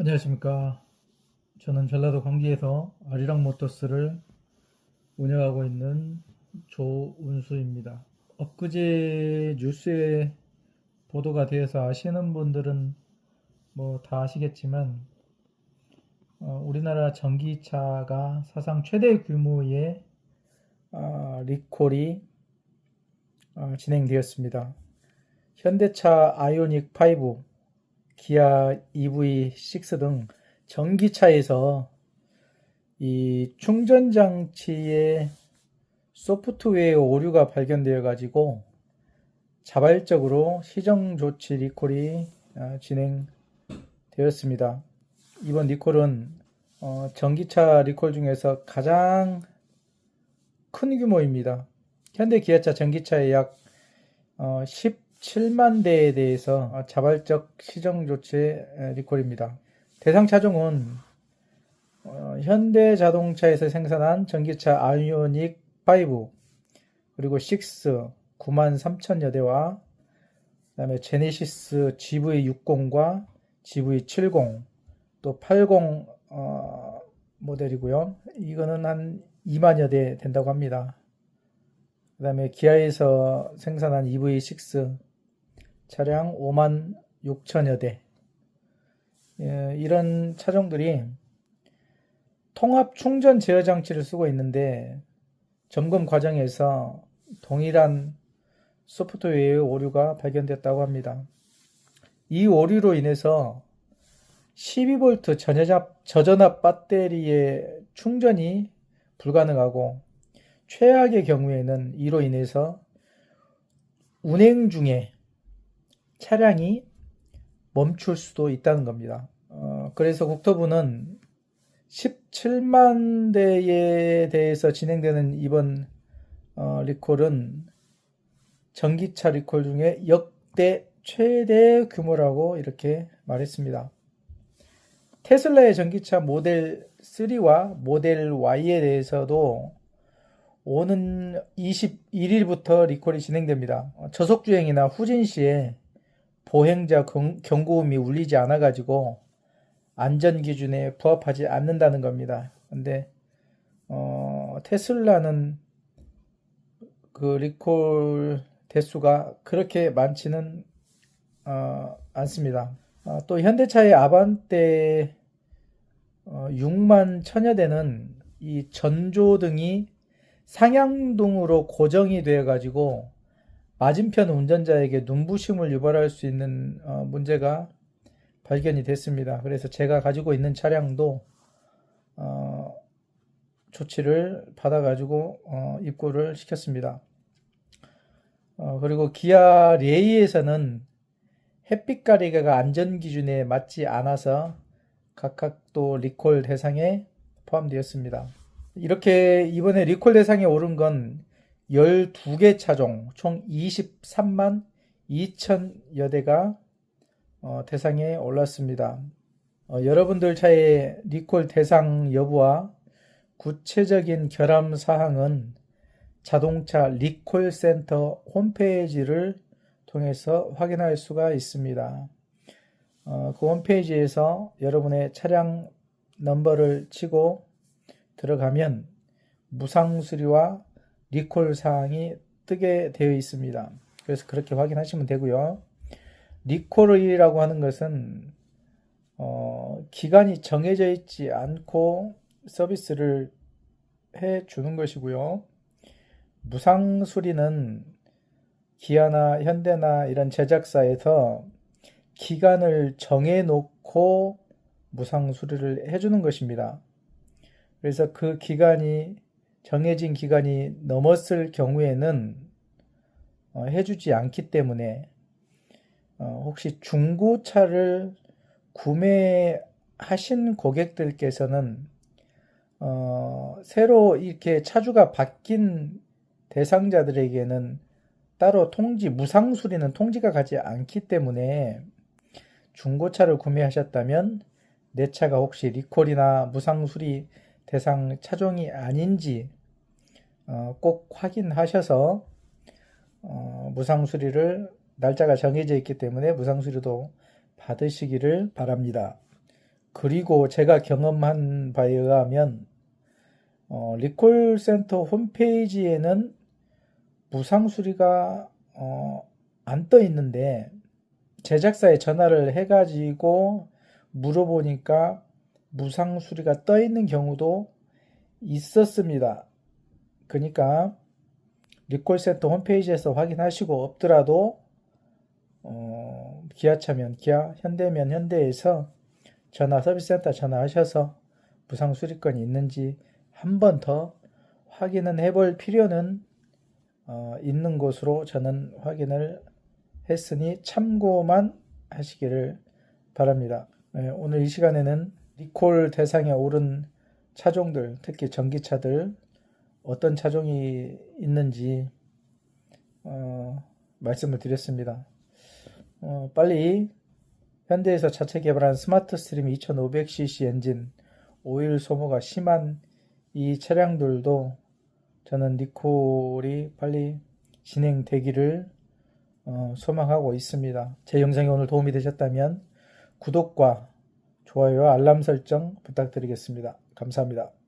안녕하십니까. 저는 전라도 광주에서 아리랑 모터스를 운영하고 있는 조운수입니다. 엊그제 뉴스에 보도가 되어서 아시는 분들은 뭐 다 아시겠지만, 어, 우리나라 전기차가 사상 최대 규모의 아, 리콜이 아, 진행되었습니다. 현대차 아이오닉 5, 기아 EV6 등 전기차에서 이 충전 장치에 소프트웨어 오류가 발견되어 가지고 자발적으로 시정 조치 리콜이 아, 진행되었습니다. 이번 리콜은 어, 전기차 리콜 중에서 가장 큰 규모입니다. 현대 기아차 전기차의 약 어, 10. 7만 대에 대해서 자발적 시정 조치 리콜입니다. 대상 차종은 어, 현대자동차에서 생산한 전기차 아이오닉 5 그리고 6 9만 3천여 대와 그다음에 제네시스 GV60과 GV70 또 80 어, 모델이고요. 이거는 한 2만여 대 된다고 합니다. 그다음에 기아에서 생산한 EV6 차량 5만 6천여 대. 예, 이런 차종들이 통합 충전 제어 장치를 쓰고 있는데 점검 과정에서 동일한 소프트웨어 오류가 발견됐다고 합니다. 이 오류로 인해서 12V 전자전압, 저전압 배터리의 충전이 불가능하고 최악의 경우에는 이로 인해서 운행 중에 차량이 멈출 수도 있다는 겁니다. 어, 그래서 국토부는 17만 대에 대해서 진행되는 이번 어, 리콜은 전기차 리콜 중에 역대 최대 규모라고 이렇게 말했습니다. 테슬라의 전기차 모델 3와 모델 Y에 대해서도 오는 21일부터 리콜이 진행됩니다. 저속주행이나 후진 시에 보행자 경고음이 울리지 않아 가지고 안전 기준에 부합하지 않는다는 겁니다. 근데 어, 테슬라는 그 리콜 대수가 그렇게 많지는 어, 않습니다. 어, 또 현대차의 아반떼 어, 6만 천여 대는 이 전조등이 상향등으로 고정이 되어 가지고 맞은편 운전자에게 눈부심을 유발할 수 있는 어, 문제가 발견이 됐습니다. 그래서 제가 가지고 있는 차량도 어, 조치를 받아가지고 어, 입고를 시켰습니다. 어, 그리고 기아 레이에서는 햇빛 가리개가 안전 기준에 맞지 않아서 각각 또 리콜 대상에 포함되었습니다. 이렇게 이번에 리콜 대상에 오른 건 12개 차종 총 23만 2천여 대가 어, 대상에 올랐습니다. 어, 여러분들 차의 리콜 대상 여부와 구체적인 결함 사항은 자동차 리콜 센터 홈페이지를 통해서 확인할 수가 있습니다. 어, 그 홈페이지에서 여러분의 차량 넘버를 치고 들어가면 무상 수리와 리콜 사항이 뜨게 되어 있습니다. 그래서 그렇게 확인하시면 되고요. 리콜이라고 하는 것은 어, 기간이 정해져 있지 않고 서비스를 해 주는 것이고요. 무상 수리는 기아나 현대나 이런 제작사에서 기간을 정해 놓고 무상 수리를 해 주는 것입니다. 그래서 그 기간이 정해진 기간이 넘었을 경우에는 어, 해주지 않기 때문에 어, 혹시 중고차를 구매하신 고객들께서는 어, 새로 이렇게 차주가 바뀐 대상자들에게는 따로 통지, 무상 수리는 통지가 가지 않기 때문에 중고차를 구매하셨다면 내 차가 혹시 리콜이나 무상 수리 대상 차종이 아닌지 어, 꼭 확인하셔서 어, 무상 수리를 날짜가 정해져 있기 때문에 무상 수리도 받으시기를 바랍니다. 그리고 제가 경험한 바에 의하면 어, 리콜센터 홈페이지에는 무상 수리가 어, 안 떠 있는데 제작사에 전화를 해가지고 물어보니까 무상 수리가 떠 있는 경우도 있었습니다. 그러니까 리콜센터 홈페이지에서 확인하시고 없더라도 어, 기아차면 기아, 현대면 현대에서 전화 서비스센터 전화하셔서 무상 수리권이 있는지 한 번 더 확인은 해볼 필요는 어, 있는 것으로 저는 확인을 했으니 참고만 하시기를 바랍니다. 네, 오늘 이 시간에는 리콜 대상에 오른 차종들, 특히 전기차들 어떤 차종이 있는지 어, 말씀을 드렸습니다. 어, 빨리 현대에서 자체 개발한 스마트 스트림 2500cc 엔진 오일 소모가 심한 이 차량들도 저는 리콜이 빨리 진행되기를 어, 소망하고 있습니다. 제 영상이 오늘 도움이 되셨다면 구독과 좋아요와 알람 설정 부탁드리겠습니다. 감사합니다.